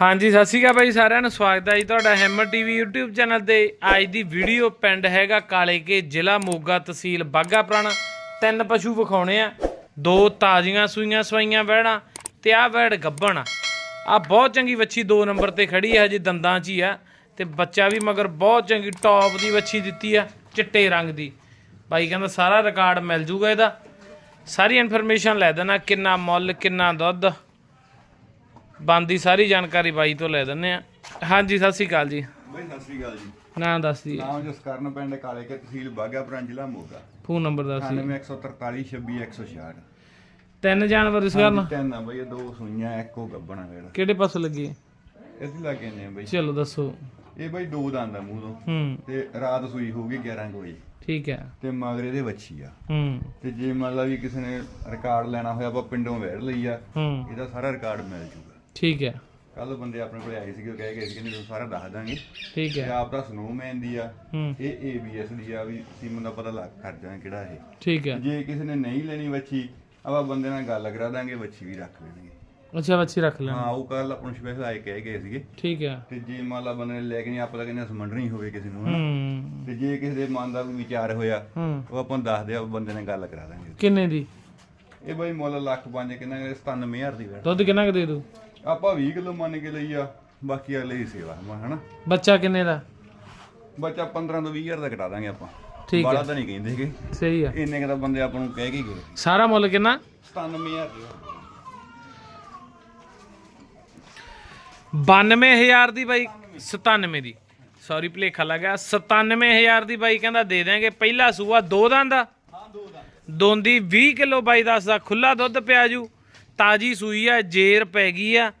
ਹਾਂਜੀ, ਸਤਿ ਸ਼੍ਰੀ ਅਕਾਲ ਬਾਈ ਸਾਰਿਆਂ ਨੂੰ। ਸਵਾਗਤ ਹੈ ਜੀ ਤੁਹਾਡਾ ਹੈਮਰ ਟੀਵੀ YouTube ਚੈਨਲ ਤੇ। ਅੱਜ ਦੀ ਵੀਡੀਓ ਪਿੰਡ ਹੈਗਾ ਕਾਲੇਕੇ ਜ਼ਿਲ੍ਹਾ ਮੋਗਾ ਤਹਿਸੀਲ ਬਾਗਾ ਪੁਰਾਣਾ ਤਿੰਨ ਪਸ਼ੂ ਵਿਖਾਉਣੇ ਆ। ਦੋ ਤਾਜ਼ੀਆਂ ਸੂਈਆਂ ਸਵਾਈਆਂ ਵਹਿੜਾਂ ਤੇ ਆਹ ਵਹਿੜ ਗੱਬਣ ਆ। ਆਹ ਬਹੁਤ ਚੰਗੀ ਵੱਛੀ 2 ਨੰਬਰ ਤੇ ਖੜੀ ਹੈ ਹਜੇ ਦੰਦਾਂ 'ਚ ਹੀ ਆ। ਤੇ ਬੱਚਾ ਵੀ ਮਗਰ ਬਹੁਤ ਚੰਗੀ ਟੌਪ ਦੀ ਵੱਛੀ ਦਿੱਤੀ ਆ, ਚਿੱਟੇ ਰੰਗ ਦੀ। ਬਾਈ ਕਹਿੰਦਾ ਸਾਰਾ ਰਿਕਾਰਡ ਮਿਲ ਜੂਗਾ ਇਹਦਾ। ਸਾਰੀ ਇਨਫੋਰਮੇਸ਼ਨ ਲੈ ਦੇਣਾ, ਕਿੰਨਾ ਮੁੱਲ, ਕਿੰਨਾ ਦੁੱਧ। ਬੰਦੀ ਸਾਰੀ ਜਾਣਕਾਰੀ ਬਾਈ ਤੋਂ ਲੈ ਦਿੰਨੇ ਆ। ਹਾਂਜੀ ਸਤਿ ਸ਼੍ਰੀ ਅਕਾਲ ਜੀ। ਬਈ ਸਤਿ ਸ੍ਰੀ ਅਕਾਲ ਜੀ। ਨਾਂ ਦੱਸ ਦੀ। ਨਾਮ ਜਸਕਰਨ ਪਿੰਡ ਕਾਲੇ ਕੇ ਤਹਿਸੀਲ ਬਾਗਾਪੁਰਾਂ ਜ਼ਿਲ੍ਹਾ ਮੋਗਾ। ਫੋਨ ਨੰਬਰ ਦੱਸ ਦੀ। 9143 26166 ਤਿੰਨ ਜਾਨਵਰ ਇਸ ਕਰਨ ਤਿੰਨ ਆ ਬਈ ਇਹ ਦੋ ਸੂਈਆਂ ਇੱਕੋ ਗੱਬਣਾ ਵੇੜਾ ਕਿਹੜੇ ਪਾਸੇ ਲੱਗੀ ਇੱਥੇ ਲੱਗੇ ਨੇ ਬਈ। ਚਲੋ ਦੱਸੋ। ਇਹ ਬਈ ਦੋ ਦੰਦ ਆ ਮੂੰਹ ਤੋਂ। ਹੂੰ। ਤੇ ਰਾਤ ਸੂਈ ਹੋਊਗੀ 11 ਕੁ ਵਜੇ। ਠੀਕ ਹੈ। ਤੇ ਮਗਰੇ ਦੇ ਵੱਛੀ ਆ। ਹੂੰ। ਤੇ ਜੇ ਮੰਨ ਲਾ ਵੀ ਕਿਸੇ ਨੇ ਰਿਕਾਰਡ ਲੈਣਾ ਹੋਇਆ ਆਪਾਂ ਪਿੰਡੋਂ ਵੇੜ ਲਈ ਆ ਹੂੰ। ਇਹਦਾ ਸਾਰਾ ਰਿਕਾਰਡ ਮਿਲ ਜੂਗਾ। ਠੀਕ ਹੈ। ਕੱਲ ਬੰਦੇ ਆਪਣੇ ਕੋਲ ਆਏ ਸੀਗੇ ਉਹ ਕਹਿ ਗਏ ਸੀ ਕਿ ਤੁਹਾਨੂੰ ਸਾਰਾ ਦੱਸ ਦਾਂਗੇ। ਠੀਕ ਹੈ। ਆਪ ਦਾ ਸਨੋਮੈਨ ਦੀ ਆ। ਹੂੰ। ਇਹ ABS ਦੀ ਆ ਵੀ ਸੀਮਨ ਦਾ ਪਤਾ ਲੱਗ ਕਰ ਜਾਣਾ ਕਿਹੜਾ ਇਹ। ਠੀਕ ਹੈ। ਜੇ ਕਿਸੇ ਨੇ ਨਹੀਂ ਲੈਣੀ ਵੱਛੀ ਆਪਾਂ ਬੰਦੇ ਨਾਲ ਗੱਲ ਕਰਾ ਦਾਂਗੇ ਵੱਛੀ ਵੀ ਰੱਖ ਲੈਣਗੇ। ਅੱਛਾ ਬੱਚੀ ਰੱਖ ਲੈਣਾ। ਹਾਂ ਉਹ ਕੱਲ ਆਪਾਂ ਨੂੰ ਸਪੈਸ਼ਲ ਆਏ ਕਹਿ ਗਏ ਸੀਗੇ। ਠੀਕ ਹੈ। ਤੇ ਜੇ ਮੰਨ ਲਾ ਬੰਦੇ ਨੇ ਲੈ ਕੇ ਨਹੀਂ ਆਪਾਂ ਤਾਂ ਕਹਿੰਦੇ ਸਮੰਡਣੀ ਹੋਵੇ ਕਿਸੇ ਨੂੰ ਹੂੰ। ਤੇ ਜੇ ਕਿਸੇ ਦੇ ਮਨ ਦਾ ਕੋਈ ਵਿਚਾਰ ਹੋਇਆ ਉਹ ਆਪਾਂ ਦੱਸ ਦਿਆ ਬੰਦੇ ਨਾਲ ਗੱਲ ਕਰਾ ਦਾਂਗੇ। ਕਿੰਨੇ ਦੀ? ਇਹ ਬਾਈ ਮੁੱਲ ਲੱਖ ਪੰਜ ਕਿੰਨਾ ਕੁ 97000 ਦੀ ਵੈਟ ਦੁੱਧ ਕਿੰਨਾ ਕੁ ਦੇ ਦੂ ਆਪਾਂ 20 ਕਿਲੋ ਮੰਨ ਕੇ ਲਈ ਆ ਬਾਕੀ ਅਗਲੇ ਦੀ ਸੇਵਾ ਹਨਾ? ਬੱਚਾ ਕਿੰਨੇ ਦਾ? ਬੱਚਾ 15 ਤੋਂ 20000 ਦਾ ਕਟਾ ਦਾਂਗੇ ਆਪਾਂ। ਠੀਕ ਬਾਲਾ ਹੈ। ਤਾਂ ਨਹੀਂ ਕਹਿੰਦੇ ਕਿ। ਸਹੀ ਆ। ਇੰਨੇ ਕੁ ਤਾਂ ਬੰਦੇ ਆਪਾਂ ਨੂੰ ਕਹਿ ਕੇ ਗਏ। ਸਾਰਾ ਮੁੱਲ ਕਿੰਨਾ? 97000 ਦੀ 92000 ਦੀ ਬਾਈ 97 ਦੀ। ਸੌਰੀ ਭਲੇਖਾ ਲੱਗਾ 97000 ਦੀ ਬਾਈ ਕਹਿੰਦਾ ਦੇ ਦਿਆਂਗੇ। ਪਹਿਲਾ ਸੂਆ ਦੋ ਦੰਦ ਦਾ ਹਾਂ ਦੋ ਦਾ ਦੋਂਦੀ 20 ਕਿਲੋ ਬਾਈ ਦੱਸਦਾ। ਖੁੱਲਾ ਦੁੱਧ ਪਿਆ ਜੂ। ਤਾਜੀ ਸੂਈ ਆ, ਜੇਰ ਪੈ ਗਈ ਆ।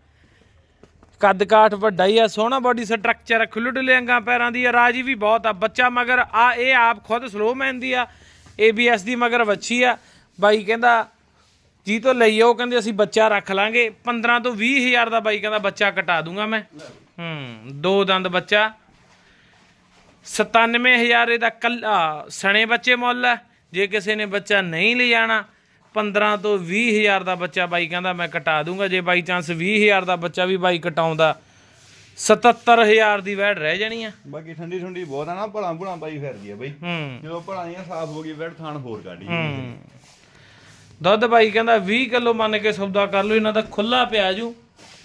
ਕੱਦ ਕਾਠ ਵੱਡਾ ਹੀ ਆ, ਸੋਹਣਾ ਬਾਡੀ ਸਟਰਕਚਰ ਖੁੱਲ੍ਹ ਡੁੱਲੇ ਅੰਗਾਂ ਪੈਰਾਂ ਦੀ ਆ, ਰਾਜੀ ਵੀ ਬਹੁਤ ਆ। ਬੱਚਾ ਮਗਰ ਆ, ਇਹ ਆਪ ਖੁਦ ਸਲੋ ਮੈਨ ਦੀ ਆ ABS ਦੀ ਮਗਰ ਵੱਛੀ ਆ। ਬਾਈ ਕਹਿੰਦਾ, ਜੀ ਤੋਂ ਲਈ ਉਹ ਕਹਿੰਦੇ, ਅਸੀਂ ਬੱਚਾ ਰੱਖ ਲਾਂਗੇ। 15 ਤੋਂ 20 ਹਜ਼ਾਰ ਦਾ ਬਾਈ ਕਹਿੰਦਾ, ਬੱਚਾ ਕਟਾ ਦੂੰਗਾ ਮੈਂ। ਹੂੰ, ਦੋ ਦੰਦ ਬੱਚਾ। 97000 ਇਹਦਾ ਕੱਲਾ ਸਣੇ ਬੱਚੇ ਮੁੱਲ ਹੈ ਜੇ ਕਿਸੇ ਨੇ ਬੱਚਾ ਨਹੀਂ ਲੈ ਜਾਣਾ 15 ਤੋਂ 20000 ਦਾ ਬੱਚਾ ਬਾਈ ਕਹਿੰਦਾ ਮੈਂ ਕਟਾ ਦੂੰਗਾ। ਜੇ ਬਾਈ ਚਾਂਸ 20000 ਦਾ ਬੱਚਾ ਵੀ ਬਾਈ ਕਟਾਉਂਦਾ 77000 ਦੀ ਵੈੜ ਰਹਿ ਜਾਣੀ ਆ। ਬਾਕੀ ਠੰਡੀ ਠੰਡੀ ਬਹੁਤ ਆ ਨਾ ਭਲਾ ਭੁਲਾ ਪਾਈ ਫਿਰਦੀ ਆ ਬਈ। ਹੂੰ। ਜਦੋਂ ਭਲਾਈਆਂ ਸਾਫ਼ ਹੋ ਗਈ ਵੈੜ ਥਾਣ ਹੋਰ ਕਾਢੀ ਹੂੰ। ਦੁੱਧ ਬਾਈ ਕਹਿੰਦਾ 20 ਕਿਲੋ ਮੰਨ ਕੇ ਸੌਦਾ ਕਰ ਲਓ ਇਹਨਾਂ ਦਾ ਖੁੱਲਾ ਪਿਆ ਜੂ।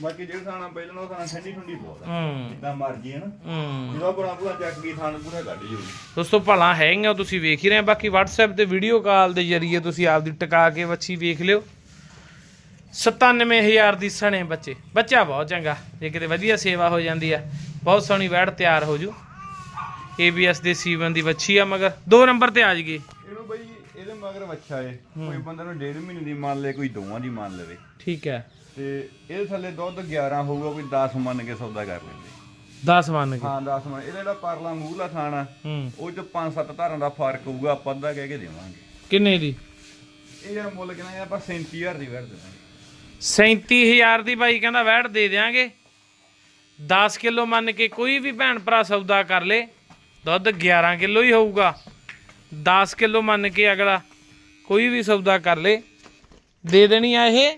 ਬਾਕੀ ਜਿਹੜਾ ਥਾਣਾ ਪਹਿਲਾਂ ਉਹ ਥਾਣਾ ਠੰਡੀ ਠੰਡੀ ਬਹੁਤ ਆ। ਹੂੰ। ਜਿੱਦਾਂ ਮਰਜ਼ੀ ਹੈ ਨਾ? ਹੂੰ। ਜਦੋਂ ਭਲਾ ਭੁਲਾ ਚੱਕ ਗਈ ਥਾਣ ਪੂਰਾ ਕਾਢੀ ਜੂਗੀ ਦੋਸਤੋ ਭਲਾ ਹੈਗਾ ਤੁਸੀਂ ਵੇਖ ਹੀ ਰਹੇ ਹੋ। ਬਾਕੀ WhatsApp ਤੇ ਵੀਡੀਓ ਕਾਲ ਦੇ ਜ਼ਰੀਏ ਤੁਸੀਂ ਆਪਦੀ ਟਿਕਾ ਕੇ ਵੱਛੀ ਵੇਖ ਲਿਓ। 97000 ਦੀ ਸਣੇ ਬੱਚੇ। ਬੱਚਾ ਬਹੁਤ ਚੰਗਾ। ਜੇ ਕਿਤੇ ਵਧੀਆ ਸੇਵਾ ਹੋ ਜਾਂਦੀ ਆ ਬਹੁਤ ਸੋਹਣੀ ਵੈੜ ਤਿਆਰ ਹੋ ਜੂ। ABS ਦੇ ਸੀਵਨ ਦੀ ਵੱਛੀ ਆ ਮਗਰ। ਦੋ ਨੰਬਰ ਤੇ ਆ ਜਗੇ ਇਹਨੂੰ ਬਈ ਮਗਰ ਵੱਛਾ ਏ ਕੋਈ ਬੰਦਾ ਨੂੰ ਡੇਢ ਮਹੀਨੇ ਦੀ ਮੰਨ ਲੇ ਕੋਈ ਦੋਵਾਂ ਦੀ ਮੰਨ ਲਵੇ। ਠੀਕ ਹੈ। ਤੇ ਇਹਦੇ ਥੱਲੇ ਦੁੱਧ 11 ਹੋਊਗਾ ਕੋਈ 10 ਮੰਨ ਕੇ ਸੌਦਾ ਕਰ ਲੈਂਦੇ। 10 ਮੰਨ ਕੇ। ਹਾਂ 10 ਮੰਨ। ਇਹਦਾ ਜਿਹੜਾ ਪਰਲਾ ਮੂਹਰਲਾ ਥਾਣਾ ਉਹ ਚ 5-7 ਧਾਰਾਂ ਦਾ ਫ਼ਰਕ ਹੋਊਗਾ ਆਪਾਂ ਅੱਧਾ ਕਹਿ ਕੇ ਦੇਵਾਂਗੇ। ਕਿੰਨੇ ਦੀ? ਇਹ ਯਾਰ ਮੁੱਲ ਕਿੰਨਾ ਆਪਾਂ 37000 ਦੀ ਵੈੜ ਦੇਵਾਂਗੇ 37000 ਦੀ ਬਾਈ ਕਹਿੰਦਾ ਵੈੜ ਦੇ ਦਿਆਂਗੇ। 10 ਕਿਲੋ ਮੰਨ ਕੇ ਕੋਈ ਵੀ ਭੈਣ ਭਰਾ ਸੌਦਾ ਕਰ ਲੇ ਦੁੱਧ 11 ਕਿਲੋ ਹੀ ਹੋਊਗਾ। 10 ਕਿਲੋ ਮੰਨ ਕੇ ਅਗਲਾ ਕੋਈ ਵੀ ਸੌਦਾ ਕਰ ਲੇ। ਦੇ ਦੇਣੀ ਆ ਇਹ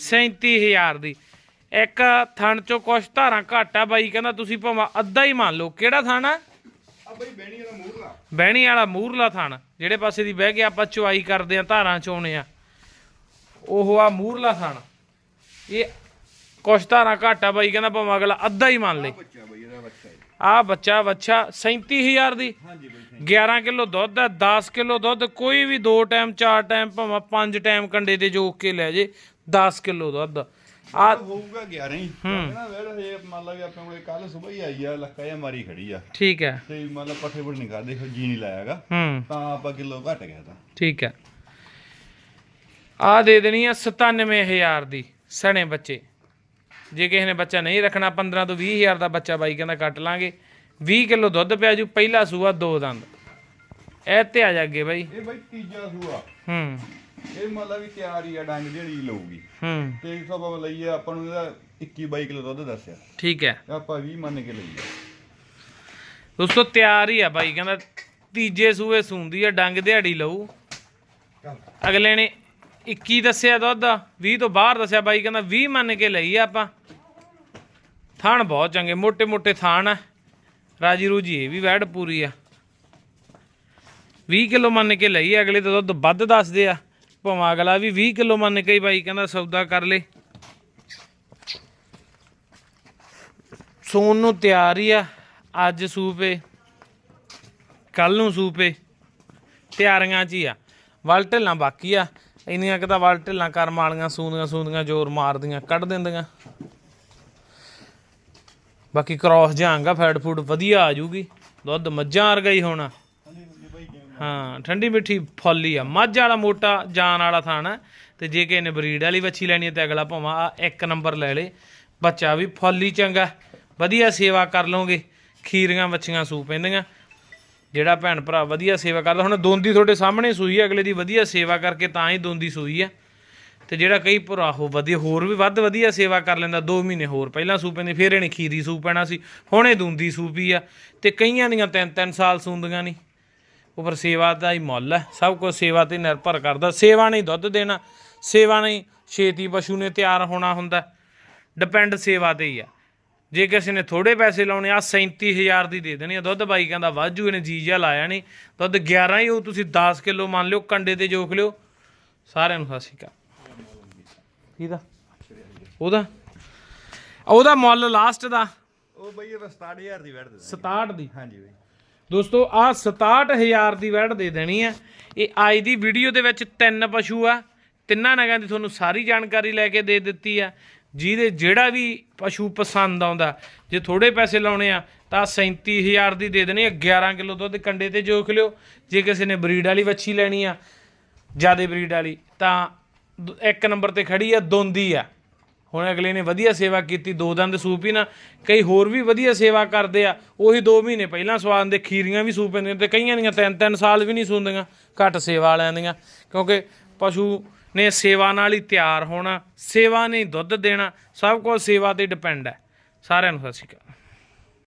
37000 ਦੀ। ਇੱਕ ਥਣ ਚੋਂ ਕੁਛ ਧਾਰਾਂ ਘੱਟ ਆ ਬਾਈ ਕਹਿੰਦਾ ਤੁਸੀਂ ਭਾਵੇਂ ਅੱਧਾ ਹੀ ਮੰਨ ਲਓ। ਕਿਹੜਾ ਥਾਣਾ ਆ? ਬਈ ਬਹਿਣੀ ਵਾਲਾ ਮੂਹਰਲਾ। ਬਹਿਣੀ ਵਾਲਾ ਮੂਰਲਾ ਥਣ। ਜਿਹੜੇ ਪਾਸੇ ਦੀ ਬਹਿ ਕੇ ਆਪਾਂ ਚੁਆਈ ਕਰਦੇ ਆ ਧਾਰਾਂ ਚੋਣੇ ਆ। ਉਹ ਆ ਮੂਰਲਾ ਥਣ। ਇਹ ਕੁਛ ਧਾਰਾਂ ਘੱਟ ਆ ਬਾਈ ਕਹਿੰਦਾ ਭਾਵੇਂ ਅਗਲਾ ਅੱਧਾ ਹੀ ਮੰਨ ਲੇ। ਬੱਚਾ ਬਈ ਇਹਦਾ ਬੱਚਾ ਹੈ। ਆ ਬੱਚਾ ਬੱਚਾ 37000 ਦੀ। ਹਾਂਜੀ ਬਈ 11 ਕਿਲੋ ਦੁੱਧ ਹੈ 10 ਕਿਲੋ ਦੁੱਧ ਕੋਈ ਵੀ ਦੋ ਟਾਈਮ ਚਾਰ ਟਾਈਮ ਭਾਵੇਂ ਪੰਜ ਟਾਈਮ ਕੰਡੇ ਤੇ ਜੋਕ ਕੇ ਲੈ ਜੇ 10 ਕਿਲੋ ਦੁੱਧ। ਆ ਹੋਊਗਾ 11 ਹੀ। ਨਾ ਵੇੜ ਹਜੇ ਮੰਨ ਲਾ ਵੀ ਆਪਣੇ ਕੋਲੇ ਕੱਲ ਸਵੇਰ ਹੀ ਆਈ ਆ ਲੱਕਾ ਜਾਂ ਮਾਰੀ ਖੜੀ ਆ। ਠੀਕ ਹੈ। ਤੇ ਮੰਨ ਲਾ ਪੱਠੇ ਪੁੱਠ ਨਹੀਂ ਕਰਦੇ ਜੀ ਨਹੀਂ ਲਾਇਆਗਾ ਤਾਂ ਆਪਾਂ ਕਿਲੋ ਘਟ ਗਿਆ ਤਾਂ। ਠੀਕ ਹੈ। ਆ ਦੇ ਦੇਣੀ ਆ 97000 ਦੀ ਸਣੇ ਬੱਚੇ। ਜੇ ਕਿਸੇ ਨੇ ਬੱਚਾ ਨਹੀਂ ਰੱਖਣਾ 15 ਤੋਂ 20000 ਦਾ ਬੱਚਾ ਬਾਈ ਕਹਿੰਦਾ ਕੱਟ ਲਾਂਗੇ। 20 ਕਿਲੋ ਦੁੱਧ ਪਿਆ ਜੂ ਪਹਿਲਾ ਸੂਆ ਦੋ ਦੰਦ। ਇਹ ਤੇ ਆ ਜਾ ਅੱਗੇ ਬਾਈ। ਇਹ ਬਈ ਤੀਜਾ ਸੂਆ। ਹੂੰ। ਇਹ ਮੰਨ ਲਾ ਵੀ ਤਿਆਰ ਹੀ ਆ ਡੰਗ ਜਿਹੜੀ ਲਊਗੀ। ਹੂੰ। ਤੇ ਸਭ ਲਈਏ ਆਪਾਂ ਨੂੰ ਇਹਦਾ 21 22 ਕਿਲੋ ਦੁੱਧ ਦੱਸਿਆ। ਠੀਕ ਹੈ। ਆਪਾਂ 20 ਮੰਨ ਕੇ ਲਈਏ। ਦੋਸਤੋ ਤਿਆਰ ਹੀ ਆ ਬਾਈ ਕਹਿੰਦਾ ਤੀਜੇ ਸੂਏ ਸੂੰਦੀ ਆ ਡੰਗ ਦਿਹਾੜੀ ਲਊ। ਅਗਲੇ ਨੇ 21 ਦੱਸਿਆ ਦੁੱਧ 20 ਤੋਂ ਬਾਹਰ ਦੱਸਿਆ ਬਾਈ ਕਹਿੰਦਾ 20 ਮੰਨ ਕੇ ਲਈ ਆਪਾਂ। ਥਣ ਬਹੁਤ ਚੰਗੇ, ਮੋٹے ਮੋٹے ਥਣ ਆ। ਰਾਜੀ ਰੂਜੀ, ਇਹ ਵੀ ਵੈੜ ਪੂਰੀ ਆ। 20 ਕਿਲੋ ਮੰਨ ਕੇ ਲਈ ਅਗਲੇ ਦਾ ਦੁੱਧ ਵੱਧ ਦੱਸਦੇ ਆ। ਭਾਵੇਂ ਅਗਲਾ ਵੀ 20 ਕਿਲੋ ਮੰਨ ਕੇ ਹੀ ਬਾਈ ਕਹਿੰਦਾ ਸੌਦਾ ਕਰ ਲੇ। ਸੂਣ ਨੂੰ ਤਿਆਰ ਹੀ ਆ, ਅੱਜ ਸੂਪੇ ਕੱਲ ਨੂੰ ਸੂਪੇ, ਤਿਆਰੀਆਂ 'ਚ ਹੀ ਆ। ਵਲ ਢਿੱਲਾਂ ਬਾਕੀ ਆ, ਇੰਨੀਆਂ ਕਿ ਤਾਂ ਵਲ ਢਿੱਲਾਂ ਕਰ ਮਾਲੀਆਂ ਸੂੰਦੀਆਂ ਸੂੰਦੀਆਂ ਜ਼ੋਰ ਮਾਰਦੀਆਂ, ਕੱਢ ਦਿੰਦੀਆਂ। ਬਾਕੀ ਕ੍ਰਾਸ ਜਾਂਗਾ ਫੈਟ ਫੂਡ ਵਧੀਆ ਆ ਜੂਗੀ ਦੁੱਧ ਮੱਝਾਂ ਵਰਗਾ ਹੀ ਹੋਣਾ। ਹਾਂ, ਠੰਡੀ ਮਿੱਠੀ ਫੁੱਲੀ ਆ। ਮੱਝ ਵਾਲਾ ਮੋਟਾ ਜਾਨ ਵਾਲਾ ਥਾਣਾ ਤੇ ਜੇ ਕਿਸੇ ਨੇ ਬਰੀਡ ਵਾਲੀ ਵੱਛੀ ਲੈਣੀ ਹੈ ਤੇ ਅਗਲਾ ਭਾਵਾਂ ਆ ਇੱਕ ਨੰਬਰ ਲੈ ਲੇ। ਬੱਚਾ ਵੀ ਫੁੱਲੀ ਚੰਗਾ। ਵਧੀਆ ਸੇਵਾ ਕਰ ਲਓਗੇ। ਖੀਰੀਆਂ, ਵੱਛੀਆਂ ਸੂ ਪੈਂਦੀਆਂ ਜਿਹੜਾ ਭੈਣ ਭਰਾ ਵਧੀਆ ਸੇਵਾ ਕਰਦਾ। ਹੁਣ ਦੋਂਦੀ ਤੁਹਾਡੇ ਸਾਹਮਣੇ ਸੂਈ ਹੈ ਅਗਲੇ ਦੀ ਵਧੀਆ ਸੇਵਾ ਕਰਕੇ ਤਾਂ ਹੀ ਦੋਂਦੀ ਸੂਈ ਹੈ ਤੇ ਜਿਹੜਾ ਕਈ ਭਰਾ ਉਹ ਵਧੀਆ, ਹੋਰ ਵੀ ਵੱਧ ਵਧੀਆ ਸੇਵਾ ਕਰ ਲੈਂਦਾ 2 ਮਹੀਨੇ ਹੋਰ। ਪਹਿਲਾਂ ਸੂ ਪੈਂਦੀ ਫਿਰ ਇਹਨੇ ਖੀਰੀ ਸੂ ਪੈਣਾ ਸੀ। ਹੁਣ ਇਹ ਦੂੰਦੀ ਸੂਪੀ ਆ। ਤੇ ਕਈਆਂ ਦੀਆਂ ਤਿੰਨ ਤਿੰਨ ਸਾਲ ਸੂੰਦੀਆਂ ਨਹੀਂ ਉਹ ਪਰ ਸੇਵਾ ਦਾ ਹੀ ਮੁੱਲ ਹੈ। ਸਭ ਕੁਝ ਸੇਵਾ ਤੇ ਨਿਰਭਰ ਕਰਦਾ। ਸੇਵਾ ਨਹੀਂ ਦੁੱਧ ਦੇਣਾ। ਸੇਵਾ ਨਹੀਂ ਛੇਤੀ ਪਸ਼ੂ ਨੇ ਤਿਆਰ ਹੋਣਾ ਹੁੰਦਾ। ਡਿਪੈਂਡ ਸੇਵਾ ਤੇ ਹੀ ਆ। ਜੇ ਕਿਸੇ ਨੇ ਥੋੜੇ ਪੈਸੇ ਲਾਉਣੇ ਆ 37000 ਦੀ ਦੇ ਦੇਣੀ ਆ ਦੁੱਧ। ਬਾਈ ਕਹਿੰਦਾ, ਵਾਜੂ, ਇਹਨੇ ਜੀ ਜਿਹਾ ਲਾਇਆ ਨਹੀਂ ਦੁੱਧ 11 ਹੀ ਉਹ ਤੁਸੀਂ 10 ਕਿਲੋ ਮੰਨ ਲਿਓ, ਕੰਡੇ ਤੇ ਜੋਖ ਲਿਓ। ਸਾਰਿਆਂ ਨੂੰ ਸਤਿ ਸ਼੍ਰੀ ਅਕਾਲ। ਕਿਹਦਾ? ਉਹਦਾ? ਉਹਦਾ ਮੁੱਲ ਲਾਸਟ ਦਾ। ਉਹ ਬਈ ਇਹ 67000 ਦੀ ਵੈਟ ਦੇ 67 ਦੀ? ਹਾਂਜੀ ਬਈ। ਦੋਸਤੋ ਆ 67000 ਦੀ ਵੈੜ ਦੇ ਦੇਣੀ ਆ। ਇਹ ਅੱਜ ਦੀ ਵੀਡੀਓ ਦੇ ਵਿੱਚ ਤਿੰਨ ਪਸ਼ੂ ਆ। ਤਿੰਨਾਂ ਨਗਾਂ ਦੀ ਤੁਹਾਨੂੰ ਸਾਰੀ ਜਾਣਕਾਰੀ ਲੈ ਕੇ ਦੇ ਦਿੱਤੀ ਆ। ਜਿਹਦੇ ਜਿਹੜਾ ਵੀ ਪਸ਼ੂ ਪਸੰਦ ਆਉਂਦਾ ਜੇ ਥੋੜੇ ਪੈਸੇ ਲਾਉਣੇ ਆ ਤਾਂ 37000 ਦੀ ਦੇ ਦੇਣੀ ਆ। 11 ਕਿਲੋ ਦੁੱਧ ਕੰਡੇ ਤੇ ਜੋਖ ਲਿਓ। ਜੇ ਕਿਸੇ ਨੇ ਬਰੀਡ ਵਾਲੀ ਵੱਛੀ ਲੈਣੀ ਆ ਜਿਆਦੇ ਬਰੀਡ ਵਾਲੀ ਤਾਂ ਇੱਕ ਨੰਬਰ ਤੇ ਖੜੀ ਆ, ਦੋਂਦੀ ਆ। ਹੁਣ ਅਗਲੇ ਨੇ ਵਧੀਆ ਸੇਵਾ ਕੀਤੀ, ਦੋ ਦੰਦ ਸੂਪ ਹੀ ਨਾ, ਕਈ ਹੋਰ ਵੀ ਵਧੀਆ ਸੇਵਾ ਕਰਦੇ ਆ। ਉਹੀ 2 ਮਹੀਨੇ ਪਹਿਲਾਂ ਸਵਾਦ ਦੇ ਖੀਰੀਆਂ ਵੀ ਸੂਪ ਪੈਂਦੀਆਂ ਤੇ ਕਈਆਂ ਦੀਆਂ ਤਿੰਨ ਤਿੰਨ ਸਾਲ ਵੀ ਨਹੀਂ ਸੂੰਦੀਆਂ, ਘੱਟ ਸੇਵਾ ਵਾਲਿਆਂ ਦੀਆਂ। ਕਿਉਂਕਿ ਪਸ਼ੂ ਨੇ ਸੇਵਾ ਨਾਲ ਹੀ ਤਿਆਰ ਹੋਣਾ, ਸੇਵਾ ਨੇ ਦੁੱਧ ਦੇਣਾ, ਸਭ ਕੁਝ ਸੇਵਾ ਤੇ ਡਿਪੈਂਡ ਹੈ ਸਾਰਿਆਂ ਨੂੰ ਸਤਿ ਸ਼੍ਰੀ ਅਕਾਲ।